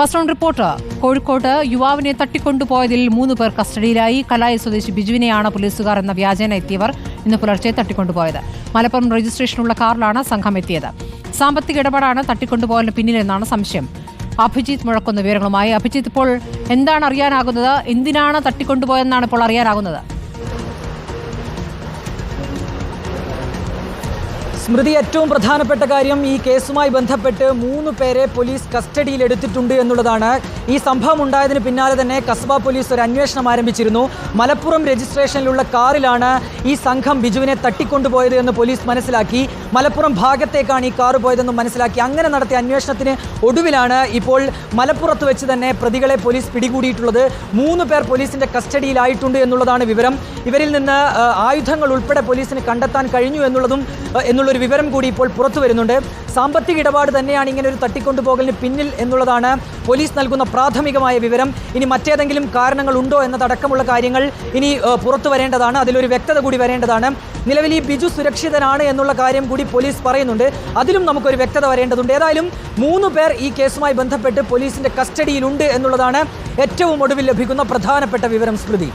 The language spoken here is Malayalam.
First round report. കോഴിക്കോട്ട് യുവാവിനെ തട്ടിക്കൊണ്ടുപോയതിൽ മൂന്ന് പേർ കസ്റ്റഡിയിലായി. കലായ സ്വദേശി ബിജുവിനെയാണ് പോലീസുകാർ എന്ന വ്യാജേന എത്തിയവർ ഇന്ന് പുലർച്ചെ തട്ടിക്കൊണ്ടുപോയത് മലപ്പുറം രജിസ്ട്രേഷനുള്ള കാറിലാണ് സംഘം എത്തിയത്. സാമ്പത്തിക ഇടപാടാണ് തട്ടിക്കൊണ്ടുപോയതിന് പിന്നിലെന്നാണ് സംശയം. അഭിജിത്ത് മുഴക്കുന്ന വിവരങ്ങളുമായി. അഭിജിത്ത് ഇപ്പോൾ എന്താണ് അറിയാനാകുന്നത്? എന്തിനാണ് തട്ടിക്കൊണ്ടുപോയെന്നാണ് ഇപ്പോൾ അറിയാനാകുന്നത്? സ്മൃതി ഏറ്റവും പ്രധാനപ്പെട്ട കാര്യം ഈ കേസുമായി ബന്ധപ്പെട്ട് മൂന്ന് പേരെ പോലീസ് കസ്റ്റഡിയിൽ എടുത്തിട്ടുണ്ട് എന്നുള്ളതാണ്. ഈ സംഭവം ഉണ്ടായതിന് പിന്നാലെ തന്നെ കസ്ബ പോലീസ് ഒരു അന്വേഷണം ആരംഭിച്ചിരുന്നു. മലപ്പുറം രജിസ്ട്രേഷനിലുള്ള കാറിലാണ് ഈ സംഘം ബിജുവിനെ തട്ടിക്കൊണ്ടുപോയത് എന്ന് പോലീസ് മനസ്സിലാക്കി. മലപ്പുറം ഭാഗത്തേക്കാണ് ഈ കാറ് പോയതെന്നും മനസ്സിലാക്കി. അങ്ങനെ നടത്തിയ അന്വേഷണത്തിന് ഒടുവിലാണ് ഇപ്പോൾ മലപ്പുറത്ത് വെച്ച് തന്നെ പ്രതികളെ പോലീസ് പിടികൂടിയിട്ടുള്ളത്. മൂന്ന് പേർ പോലീസിന്റെ കസ്റ്റഡിയിലായിട്ടുണ്ട് എന്നുള്ളതാണ് വിവരം. ഇവരിൽ നിന്ന് ആയുധങ്ങൾ ഉൾപ്പെടെ പോലീസിന് കണ്ടെത്താൻ കഴിഞ്ഞു എന്നുള്ളതും ആ, എന്നുള്ളൊരു വിവരം കൂടി ഇപ്പോൾ പുറത്തു വരുന്നുണ്ട്. സാമ്പത്തിക ഇടപാട് തന്നെയാണ് ഇങ്ങനെ ഒരു തട്ടിക്കൊണ്ടുപോകലിന് പിന്നിൽ എന്നുള്ളതാണ് പോലീസ് നൽകുന്ന പ്രാഥമികമായ വിവരം. ഇനി മറ്റേതെങ്കിലും കാരണങ്ങൾ ഉണ്ടോ എന്നതടക്കമുള്ള കാര്യങ്ങൾ ഇനി പുറത്തു വരേണ്ടതാണ്. അതിലൊരു വ്യക്തത കൂടി വരേണ്ടതാണ്. നിലവിൽ ഈ ബിജു സുരക്ഷിതനാണ് എന്നുള്ള കാര്യം കൂടി പോലീസ് പറയുന്നുണ്ട്. അതിലും നമുക്കൊരു വ്യക്തത വരേണ്ടതുണ്ട്. ഏതായാലും മൂന്ന് പേർ ഈ കേസുമായി ബന്ധപ്പെട്ട് പോലീസിന്റെ കസ്റ്റഡിയിലുണ്ട് എന്നുള്ളതാണ് ഏറ്റവും ഒടുവിൽ ലഭിക്കുന്ന പ്രധാനപ്പെട്ട വിവരം സ്മൃതി.